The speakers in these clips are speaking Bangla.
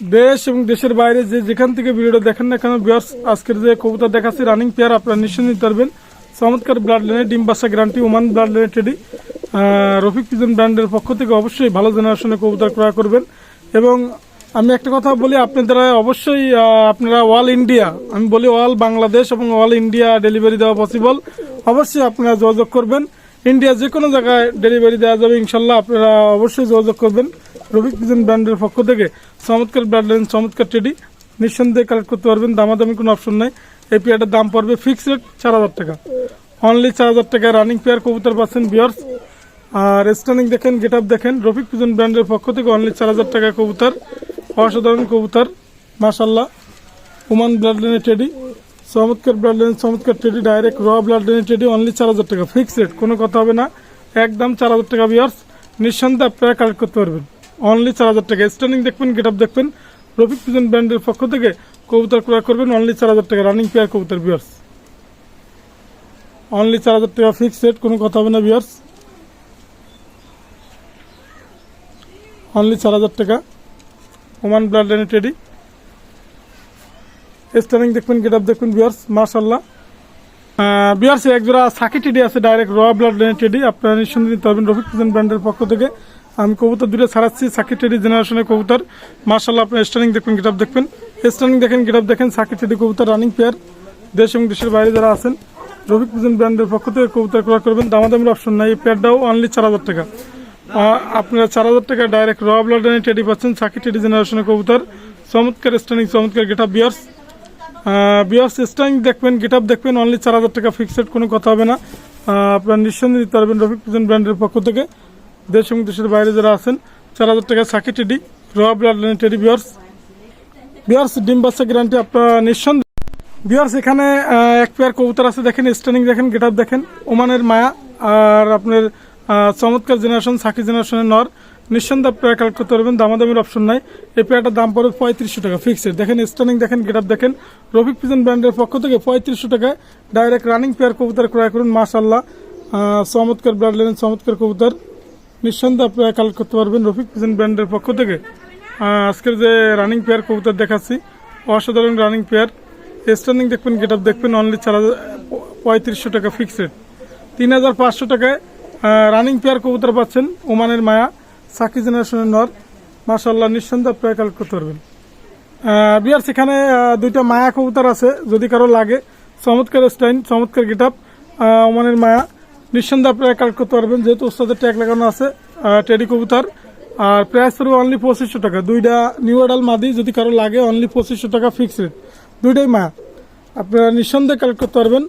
দেশ এবং দেশের বাইরে যে যেখান থেকে ভিডিওটা দেখেন না কেন বিয়ার্স আজকের যে কবুতর দেখাচ্ছি রানিং পেয়ার আপনারা নিশ্চয় নিতে পারবেন। চমৎকার ব্লাড লাইনে ডিম বাসা গ্যারান্টি ওমান ব্লাড লাইনে টেডি রফিক পিজন ব্র্যান্ডের পক্ষ থেকে অবশ্যই ভালো জেনারেশনের কবুতর ক্রয় করবেন। এবং আমি একটা কথা বলি আপনারা অবশ্যই আপনারা অল ইন্ডিয়া আমি বলি অল বাংলাদেশ এবং অল ইন্ডিয়া ডেলিভারি দেওয়া পসিবল অবশ্যই আপনারা যোগাযোগ করবেন। ইন্ডিয়া যে কোনো জায়গায় ডেলিভারি দেওয়া যাবে, ইনশাল্লাহ আপনারা অবশ্যই যোগাযোগ করবেন। রফিক পিজন ব্র্যান্ডের পক্ষ থেকে চমৎকার ব্র্যান্ড লাইন চমৎকার টেডি, নিঃসন্দেহে কালেক্ট করতে পারবেন, দামাদামি কোনো অপশন নাই। এই পেয়ারটার দাম পড়বে ফিক্স রেট চার হাজার টাকা। অনলি চার হাজার টাকা রানিং পেয়ার কবুতর পাচ্ছেন বিয়ার্স আর স্টানিং দেখেন গেট আপ দেখেন রফিক পিজন ব্র্যান্ডের পক্ষ থেকে অনলি চার হাজার টাকা কবুতর, অসাধারণ কবুতর মাসাল্লাহ ওমান ব্লাড লাইনের টেডি চমৎকার ব্লাড লাইন চমৎকার টেডি ডাইরেক্ট র ব্লাড লাইনের টেডি অনলি চার হাজার টাকা ফিক্স রেট কোনো কথা হবে না। একদম চার হাজার টাকা বিয়ার্স নিঃসন্দেহে আপনারা কালেক্ট করতে পারবেন। অনলি চার হাজার টাকা। স্টানিং দেখবেন গেট আপ দেখবেন। রফিক পিজন ব্র্যান্ডের পক্ষ থেকে কবুতর ক্রয় করবেন। অনলি চার হাজার টাকা। রানিং পেয়ার কবুতর বিয়ার্স অনলি চার হাজার টাকা ফিক্স রেট কোনো কথা হবে না বিয়ার্স অনলি চার হাজার টাকা। ওমান ব্লাড লাইনের টেডি স্টারিং দেখবেন গেট আপ দেখবেন বিয়ার্স মার্শাল্লাহ বিয়ার্স এক জোড়া সাকি টেডি আছে ডাইরেক্ট র ব্লাড লাইনের টেডি আপনারা নিঃসন্দেহে নিতে পারবেন রফিক পিজন ব্র্যান্ডের পক্ষ থেকে। আমি কবুতর দুটো ছাড়াচ্ছি। সাকি টেডি জেনারেশনের কবুতর। মার্শাল্লাহ আপনার স্টারিং দেখবেন গেট আপ দেখবেন। স্টারিং দেখেন গেট দেখেন সাকি টেডি কবুতর রানিং পেয়ার দেশ এবং দেশের বাইরে যারা আছেন, রফিক পিজন ব্র্যান্ডের পক্ষ থেকে কবুতর ক্রয় করবেন। দামাদামির অপশন নাই, এই পেয়ারটাও অনলি চার হাজার টাকা। আপনারা চার হাজার টাকা ডাইরেক্ট রব লাইনের টেডি পাচ্ছেন সাকি টেডি জেনারেশনের কবুতর। চমৎকার স্টানিং চমৎকার গেট আপ বিয়ার্স বিয়ার্স স্টাইং দেখবেন গেট আপ দেখবেন অনলি চার হাজার টাকা ফিক্সড কোনো কথা হবে না। আপনারা নিঃসন্দেহে দিতে পারবেন রফিক পিজন ব্র্যান্ডের পক্ষ থেকে। দেশ এবং দেশের বাইরে যারা আছেন, চার হাজার টাকা সাকি টেডি র ব্লাড লাইনের টেডি বিয়ার্স বিয়ার্স ডিম বাচ্চা গ্যারান্টি আপনার নিঃসন্দেহে। বিয়ার্স এখানে এক পেয়ার কবুতর আছে, দেখেন স্টানিং দেখেন গেট আপ দেখেন, ওমানের মায়া আর আপনার চমৎকার জেনারেশন সাকি জেনারেশনের নর। নিঃসন্দেহে আপনারা কালেক্ট করতে পারবেন, দামাদামির অপশন নাই। এই পেয়ারটার দাম পড়বে পঁয়ত্রিশশো টাকা ফিক্সড দেখেন স্টানিং দেখেন গেট আপ দেখেন। রফিক পিজন ব্র্যান্ডের পক্ষ থেকে পঁয়ত্রিশশো টাকায় ডাইরেক্ট রানিং পেয়ার কবুতর ক্রয় করুন মাশাল্লাহ চমৎকার ব্লাড লাইনের চমৎকার কবুতর। নিঃসন্দেহে আপনারা কালেক্ট করতে পারবেন। রফিক পিজন ব্র্যান্ডের পক্ষ থেকে। আজকের যে রানিং পেয়ার কবুতর দেখাচ্ছি, অসাধারণ রানিং পেয়ার স্ট্যান্ডিং দেখবেন গেট আপ দেখবেন অনলি চার হাজার, পঁয়ত্রিশশো টাকা ফিক্সড তিন হাজার পাঁচশো টাকায় রানিং পেয়ার কবুতর পাচ্ছেন ওমানের মায়া সাকি জেনারেশনের নর। মাশাল্লাহ নিঃসন্দেহে আপনারা কালেক্ট করতে পারবেন। বিয়ার সেখানে দুইটা মায়া কবুতর আছে, যদি কারও লাগে। চমৎকার স্টাইন চমৎকার গেট আপ ওমানের মায়া। নিঃসন্দেহে আপনারা কালেক্ট করতে পারবেন, যেহেতু ওস্তাদের ট্যাগ লাগানো আছে টেডি কবুতর। আর প্রাইস পড়বে অনলি পঁচিশশো টাকা। দুইটা নিউ অ্যাডাল মাদি, যদি কারও লাগে অনলি পঁচিশশো টাকা ফিক্স রেট দুইটাই মা। আপনারা নিঃসন্দেহে কালেক্ট করতে পারবেন।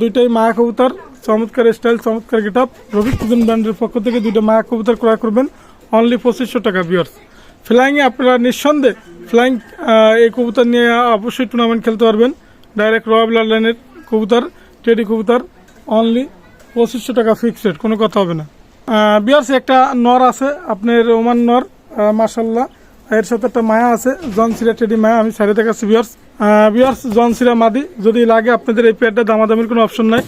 দুইটাই মায়া কবুতর, চমৎকার স্টাইল চমৎকার গেট আপ রবি কুজন ব্র্যান্ডের পক্ষ থেকে দুইটা মায়া কবুতর ক্রয় করবেন অনলি পঁচিশশো টাকা বিয়ার্স ফ্লাইংয়ে আপনারা নিঃসন্দেহে ফ্লাইং এই কবুতর নিয়ে অবশ্যই টুর্নামেন্ট খেলতে পারবেন। ডাইরেক্ট রয়্যাল লাইনের কবুতর টেডি কবুতর অনলি পঁচিশশো টাকা ফিক্সড কোনো কথা হবে না। বিয়ার্স, একটা নর আছে, আপনার ওমান নর মাসাল্লাহ এর সাথে একটা মায়া আছে, জন জনসিরা টেডি মায়া, আমি সাইডে দেখাচ্ছি বিয়ার্স। বিয়ার্স জনসিরা মাদি, যদি লাগে আপনাদের এই পেয়ারটা দামাদামির কোনো অপশন নাই।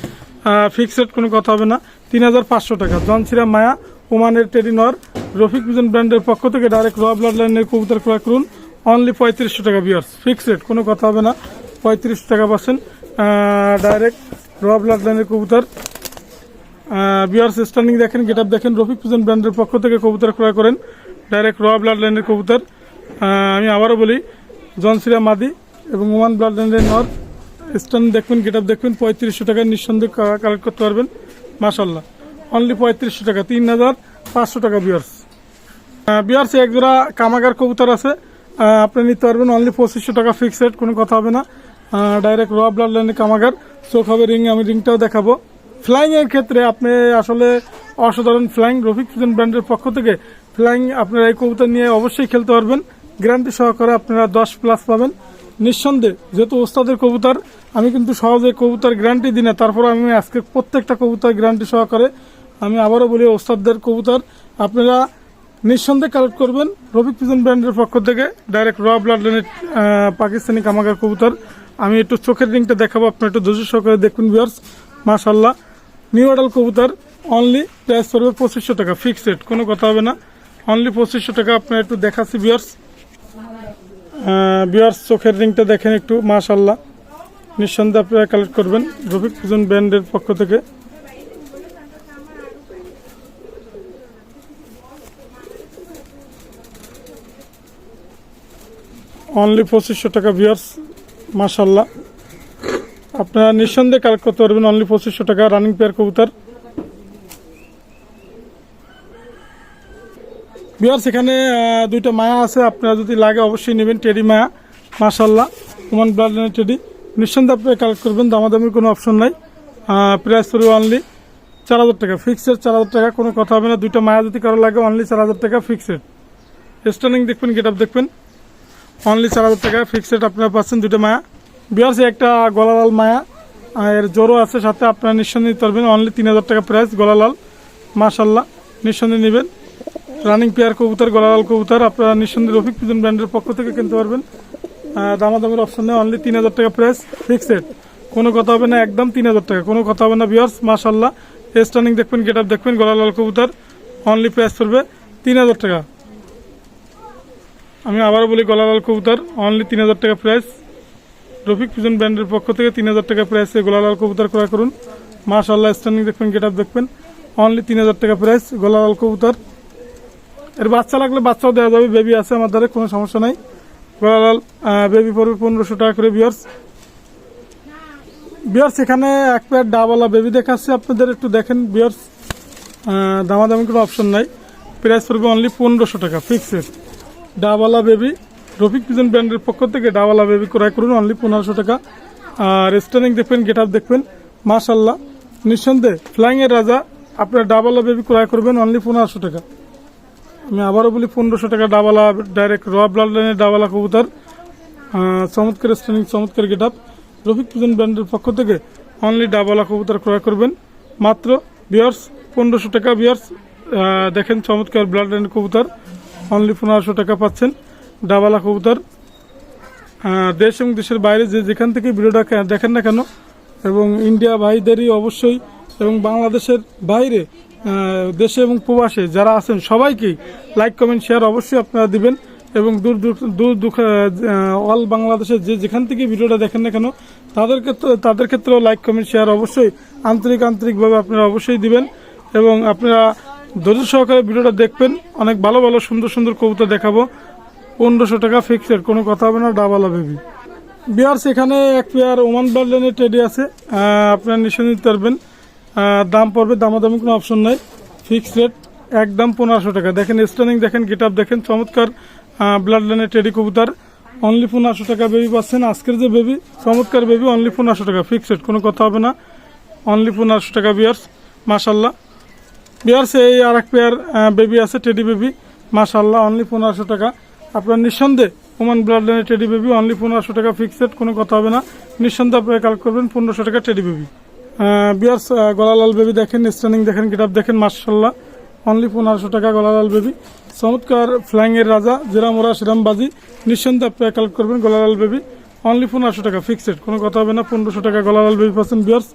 ফিক্সড কোনো কথা হবে না। তিন হাজার পাঁচশো টাকা জনসিরা মায়া, ওমানের টেডি নর। রফিক বিজন ব্র্যান্ডের পক্ষ থেকে ডাইরেক্ট র ব্লাড লাইনের কবুতর ক্রয় করুন। অনলি পঁয়ত্রিশশো টাকা বিয়ার্স ফিক্সড কোনো কথা হবে না। পঁয়ত্রিশশো টাকা পাচ্ছেন ডাইরেক্ট র ব্লাড লাইনের কবুতর। বিয়ার স্ট্যান্ডিং দেখেন গেট দেখেন, রফিক পিজন ব্র্যান্ডের পক্ষ থেকে কবুতর ক্রয় করেন ডাইরেক্ট র ব্লাড লাইনের কবুতর আমি আবারও বলি জনসিরা মাদি এবং ওমান ব্লাড লাইনের নর স্ট্যান্ড দেখবেন গেট দেখবেন পঁয়ত্রিশশো টাকা নিঃসন্দেহে কালেক্ট করতে পারবেন মাসাল্লাহ অনলি পঁয়ত্রিশশো টাকা, তিন হাজার পাঁচশো টাকা বিয়ার্স বিয়ার্স এক জোড়া কামাগার কবুতর আছে। আপনি নিতে পারবেন অনলি পঁচিশশো টাকা ফিক্সড কোনো কথা হবে না। ডাইরেক্ট র ব্লাড লাইনে কামাগার, চোখ হবে রিং আমি রিংটাও দেখাবো। ফ্লাইং এর ক্ষেত্রে আপনি আসলে অসাধারণ ফ্লাইং রফিক ফিজন ব্র্যান্ডের পক্ষ থেকে ফ্লাইং আপনারা এই কবুতর নিয়ে অবশ্যই খেলতে পারবেন। গ্যারান্টি সহকারে আপনারা দশ প্লাস পাবেন। নিঃসন্দেহে, যেহেতু ওস্তাদের কবুতর, আমি কিন্তু সহজে কবুতর গ্যারান্টি দিই না। তারপর আমি আজকে প্রত্যেকটা কবুতর গ্যারান্টি সহকারে আমি আবারও বলি, ওস্তাদদের কবুতর আপনারা নিঃসন্দেহে কালেক্ট করবেন। রফিক পিজন ব্র্যান্ডের পক্ষ থেকে ডাইরেক্ট র ব্লাড লাইনের পাকিস্তানি কামাগার কবুতর। আমি একটু চোখের রিংটা দেখাবো, আপনার একটু ধৈর্য সহকারে দেখুন বিয়ার্স মাশাল্লাহ নিউ অডাল কবুতর অনলি প্রাইস পড়বে পঁচিশশো টাকা ফিক্সড কোনো কথা হবে না। অনলি পঁচিশশো টাকা আপনার একটু দেখাচ্ছি বিয়ার্স বিয়ার্স চোখের রিংটা দেখেন একটু মাশাল্লাহ নিঃসন্দেহে আপনারা কালেক্ট করবেন রফিক ফুজন ব্র্যান্ডের পক্ষ থেকে। অনলি পঁচিশশো টাকা বিয়ার্স মাশাল্লাহ আপনারা নিঃসন্দেহে কালেক্ট করতে পারবেন অনলি পঁচিশশো টাকা রানিং পেয়ার কবুতর। বিয়ার্স এখানে আহ, দুইটা মায়া আছে আপনারা যদি লাগে অবশ্যই নেবেন টেডি মায়া মাশাল্লাহ ওমান ব্লাড লাইনের টেডি নিঃসন্দেহে আপনি কালেক্ট করবেন দামাদামির কোনো অপশন নাই। প্রাইস পড়বে অনলি চার হাজার টাকা ফিক্সড চার হাজার টাকা কোনো কথা হবে না। দুইটা মায়া যদি কারও লাগে অনলি চার হাজার টাকা ফিক্সড স্টার্নিং দেখবেন গেট আপ দেখবেন। অনলি চার হাজার টাকা ফিক্সড আপনারা পাচ্ছেন দুইটা মায়া। বিয়ার্স একটা গলালাল মায়া এর জোরও আছে সাথে আপনারা নিঃসন্দেহে নিতে পারবেন। অনলি তিন হাজার টাকা প্রাইস গলালাল। মাশাল্লাহ নিঃসন্দেহে নেবেন। রানিং পেয়ার কবুতর, গলালাল কবুতর, আপনারা নিঃসন্দেহে রফিক পিজন ব্র্যান্ডের পক্ষ থেকে কিনতে পারবেন। দামাদামের অপশন নেই অনলি তিন হাজার টাকা প্রাইস ফিক্সড কোনো কথা হবে না, একদম তিন হাজার টাকা। কোনো কথা হবে না বিয়ার্স মাশাল্লাহ স্টার্নিং দেখবেন গেট আপ দেখবেন, গলালাল কবুতর। অনলি প্রাইস পড়বে তিন হাজার টাকা। আমি আবারও বলি, গলালাল কবুতর অনলি তিন হাজার টাকা প্রাইস রফিক পিজন ব্র্যান্ডের পক্ষ থেকে তিন হাজার টাকা প্রাইসে গোলালাল কবুতর ক্রয় করুন। মাশাল্লাহ স্ট্যান্ডিং দেখবেন গেট আপ দেখবেন। অনলি তিন হাজার টাকা প্রাইস গোলালাল কবুতর। এর বাচ্চা লাগলে বাচ্চাও দেওয়া যাবে বেবি আছে আমার দ্বারা, কোনো সমস্যা নাই। গোলালাল বেবি পড়বে পনেরোশো টাকা করে বিয়ার্স বিয়ার্স এখানে এক পেয়ার ডাবওয়ালা বেবি দেখাচ্ছে আপনাদের, একটু দেখেন বিয়ার্স দামাদামি কোনো অপশন নাই। প্রাইস পড়বে অনলি পনেরোশো টাকা ফিক্সড ডাওয়ালা বেবি রফিক পিজন ব্র্যান্ডের পক্ষ থেকে ডাওয়ালা বেবি ক্রয় করুন অনলি পনেরোশো টাকা। আর স্টার্নিং দেখবেন গেট আপ দেখবেন। মাশাল্লাহ নিঃসন্দেহে ফ্লাইং এর রাজা, আপনার ডাবালা বেবি ক্রয় করবেন অনলি পনেরোশো টাকা। আমি আবারও বলি, পনেরোশো টাকা ডাবালা ডাইরেক্ট র ব্লাড লাইনের ডাবালা কবুতর। চমৎকার স্টার্নিং চমৎকার গেট আপ রফিক পিজন ব্র্যান্ডের পক্ষ থেকে অনলি ডাবালা কবুতর ক্রয় করবেন। মাত্র বিয়ার্স পনেরোশো টাকা বিয়ার্স দেখেন চমৎকার ব্লাড লাইনের কবুতর। অনলি পনেরোশো টাকা পাচ্ছেন। ডাবালা কবুতর। দেশ এবং দেশের বাইরে যে যেখান থেকে ভিডিওটা দেখেন না কেন, এবং ইন্ডিয়া ভাইদেরই অবশ্যই, এবং বাংলাদেশের বাইরে দেশে এবং প্রবাসে যারা আছেন সবাইকেই লাইক কমেন্ট শেয়ার অবশ্যই আপনারা দিবেন, এবং দূর দূর দূর অল বাংলাদেশের যে যেখান থেকে ভিডিওটা দেখেন না কেন, তাদের ক্ষেত্রে তাদের ক্ষেত্রেও লাইক কমেন্ট শেয়ার অবশ্যই আন্তরিক আন্তরিকভাবে আপনারা অবশ্যই দিবেন, এবং আপনারা ধৈর্য সহকারে ভিডিওটা দেখবেন, অনেক ভালো ভালো সুন্দর সুন্দর কবিতা দেখাবো। পনেরোশো টাকা ফিক্সড কোনো কথা হবে না ডাবালা বেবি বিয়ার্স, এখানে এক পেয়ার ওমান বার্লেনের টেডি আছে। আপনারা নিশ্চয় নিতে পারবেন। দাম পড়বে, দামাদামি কোনো অপশন নাই। ফিক্সড রেট একদম পনেরোশো টাকা। দেখেন স্টার্নিং দেখেন গেট আপ দেখেন, চমৎকার ব্লাড লাইনের টেডি কবুতার। অনলি পনেরোশো টাকা বেবি পাচ্ছেন। আজকের যে বেবি চমৎকার বেবি অনলি পনেরোশো টাকা। ফিক্সড কোনো কথা হবে না। অনলি পনেরোশো টাকা, বিয়ার্স মাশাল্লাহ বিয়ার্স, এই আর এক পেয়ার বেবি আছে টেডি বেবি মাশাল্লাহ অনলি পনেরোশো টাকা। আপনার নিঃসন্দেহে ওমান ব্লাড লাইনের টেডি বেবি অনলি পনেরোশো টাকা ফিক্সড কোনো কথা হবে না। নিঃসন্দেহে আপনারা কালেক্ট করবেন পনেরোশো টাকা টেডি বেবি বিয়ার্স গলালাল বেবি দেখেন স্টার্নিং দেখেন গেট দেখেন মাশাল্লাহ অনলি পনেরোশো টাকা গলালাল বেবি চমৎকার ফ্লাইং এর রাজা যেরাম ওরা সেরাম বাজি। নিঃসন্দেহে আপনারা কালেক্ট করবেন গলালাল বেবি অনলি পনেরোশো টাকা ফিক্সড কোনো কথা হবে না, পনেরোশো টাকা গলালাল বেবি পাচ্ছেন বিয়ার্স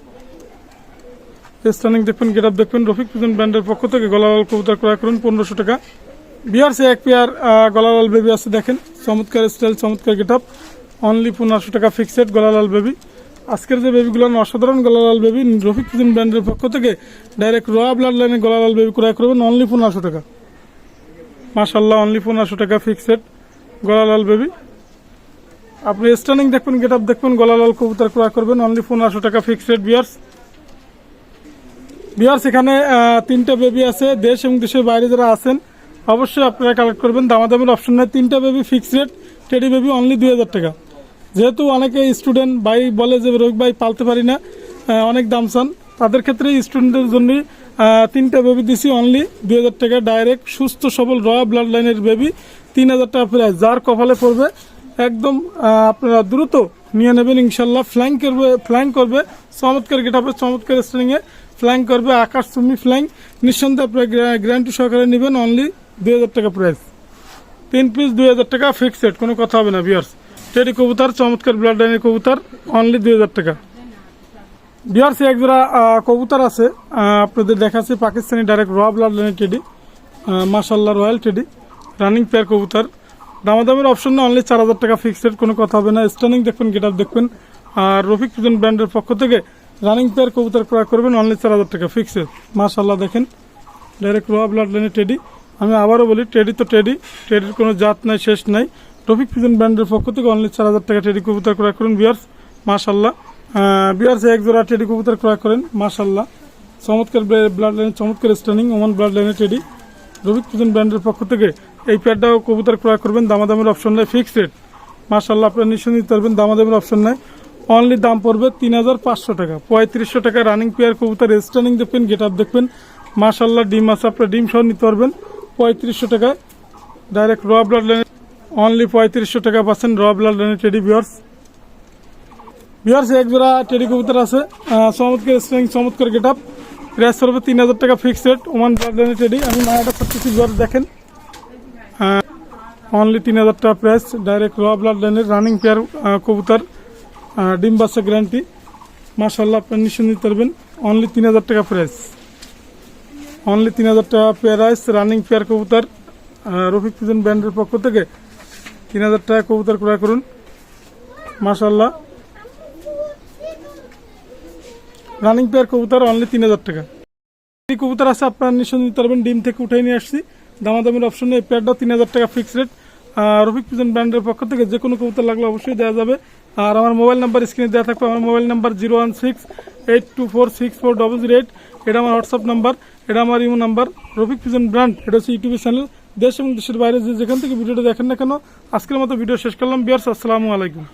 স্টার্নিং দেখবেন গেট আপ দেখবেন, রফিক ব্র্যান্ডের পক্ষ থেকে গলালাল কবুতর ক্রয় করুন পনেরোশো টাকা। বিয়ার্সে এক পেয়ার গলালাল বেবি আছে, দেখেন। চমৎকার স্টাইল চমৎকার গেট আপ অনলি পনেরোশো টাকা ফিক্সড গলালাল বেবি আজকের যে বেবিগুলো অসাধারণ গলালাল বেবি রফিক পিজন ব্র্যান্ডের পক্ষ থেকে ডাইরেক্ট র ব্লাড লাইনে গলালাল বেবি ক্রয় করবেন অনলি পনেরোশো টাকা। মাশাল্লাহ অনলি পনেরোশো টাকা ফিক্সড গলালাল বেবি আপনি স্টার্নিং দেখবেন গেট আপ দেখবেন গলালাল কবুতর ক্রয় করবেন অনলি পনেরোশো টাকা ফিক্সড বিয়ার্স। বিহার এখানে তিনটা বেবি আছে। দেশ এবং দেশের বাইরে যারা আছেন অবশ্যই আপনারা কালেক্ট করবেন। দামাদামের অপশন নেই। তিনটা baby fix rate teddy baby only দুই হাজার টাকা। যেহেতু অনেকে স্টুডেন্ট ভাই বলে যে রোগ ভাই, পালতে পারি না। অনেক দাম চান। তাদের ক্ষেত্রে স্টুডেন্টদের জন্য তিনটা বেবি দিছি অনলি দুই হাজার টাকা। ডাইরেক্ট সুস্থ, সবল র ব্লাড লাইনের বেবি তিন হাজার টাকা প্রায় যার কপালে পড়বে, একদম আপনারা দ্রুত নিয়ে নেবেন ইনশাল্লাহ। ফ্ল্যাং করবে ফ্ল্যাং করবে। চমৎকার গেট আপে চমৎকার স্ট্রিংয়ে ফ্ল্যাং করবে। আকাশ তুমি ফ্ল্যাং নিঃসন্দেহে আপনারা গ্যারান্টি সহকারে নেবেন। অনলি দুই হাজার টাকা প্রাইস তিন পিস দুই হাজার টাকা ফিক্সড কোনো কথা হবে না বিয়ার্স টেডি কবুতর চমৎকার ব্লাড লাইনের কবুতর অনলি দুই হাজার টাকা। বিয়ার্স এক আহ, কবুতর আছে। আপনাদের দেখাচ্ছে পাকিস্তানি ডাইরেক্ট র ব্লাড লাইনের টেডি মাসাল্লাহ রয়্যাল টেডি রানিং পেয়ার কবুতর। দামাদামের অপশন না অনলি চার হাজার টাকা ফিক্সড কোনো কথা হবে না। স্টার্নিং দেখবেন গেট আপ দেখবেন আর রফিক পিজন ব্র্যান্ডের পক্ষ থেকে রানিং পেয়ার কবুতর ক্রয় করবেন অনলি চার হাজার টাকা ফিক্সড মাশাল্লাহ দেখেন। ডাইরেক্ট রোয়া ব্লাড লাইনে টেডি আমি আবারও বলি টেডি তো টেডি টেডির কোনো জাত নাই, শেষ নাই। রফিক পিজন ব্র্যান্ডের পক্ষ থেকে অনলি চার হাজার টাকা টেডি কবুতর ক্রয় করেন বিয়ার্স মাশাল্লাহ বিয়ার্স এক জোড়া টেডি কবুতর ক্রয় করেন মাশাল্লাহ চমৎকার ব্লাড লাইনে চমৎকার স্টার্নিং ওমান ব্লাড লাইনে টেডি রফিক পিজন ব্র্যান্ডের পক্ষ থেকে এই প্যাডটাও কবুতর ক্রয় করবেন, দামাদামের অপশন নেই ফিক্সড রেট মাশাল্লাহ আপনারা নিশ্চয় নিতে পারবেন দামাদামের অপশন নেই। অনলি দাম পড়বে তিন হাজার পাঁচশো টাকা। পঁয়ত্রিশশো টাকা রানিং পেয়ার কবুতর স্টার্নিং দেখবেন গেট আপ দেখবেন। মাশাল্লাহ ডিম আছে, আপনারা ডিম সহ নিতে পারবেন। পঁয়ত্রিশশো টাকা। ডাইরেক্ট র ব্লাড লাইনে অনলি পঁয়ত্রিশশো টাকা পাচ্ছেন র ব্লাড লাইনে টেডি বিয়ার্স বিয়ার্স এক জোড়া টেডি কবুতর আছে। চমৎকার স্টার্নিং চমৎকার গেট আপ প্রাইস পড়বে তিন হাজার টাকা ফিক্সড রেট ওমান ব্লাড লাইনে টেডি আমি মায়াটা করতেছি বিয়ার্স দেখেন। অনলি তিন হাজার টাকা প্রাইস ডাইরেক্ট র ব্লাড লাইনের রানিং পেয়ার কবুতর। ডিম বাচ্চা গ্যারান্টি মাশাল্লাহ আপনার নিশ্চয় পারবেন। অনলি তিন হাজার টাকা প্রাইস অনলি তিন হাজার টাকা প্রাইস রানিং পেয়ার কবুতর রফিক পিজন ব্র্যান্ডের পক্ষ থেকে তিন হাজার টাকা কবুতর ক্রয় করুন। মাশাল্লাহ রানিং পেয়ার কবুতর অনলি তিন হাজার টাকা। এই কবুতর আছে আপনারা নিশ্চয় নিতে পারবেন, ডিম থেকে উঠাই নিয়ে আসছি। দামাদামির অপশনে এই প্যাডটাও তিন হাজার টাকা ফিক্স রেট রফিক পিজন ব্র্যান্ডের পক্ষ থেকে যে কোনো কবুতর লাগলে অবশ্যই দেওয়া যাবে। আর আমার মোবাইল নাম্বার স্ক্রিনে দেওয়া থাকবে, আমার mobile number zero one six eight two four six four double zero eight. এটা আমার হোয়াটসঅ্যাপ নাম্বার, এটা আমার Imo number. Rafiq pigeon brand, এটা হচ্ছে ইউটিউবের চ্যানেল। দেশ এবং দেশের বাইরে যে যেখান থেকে ভিডিওটা দেখেন না কেন, আজকের মতো ভিডিও শেষ করলাম। বিয়ার্স, আসসালামু আলাইকুম।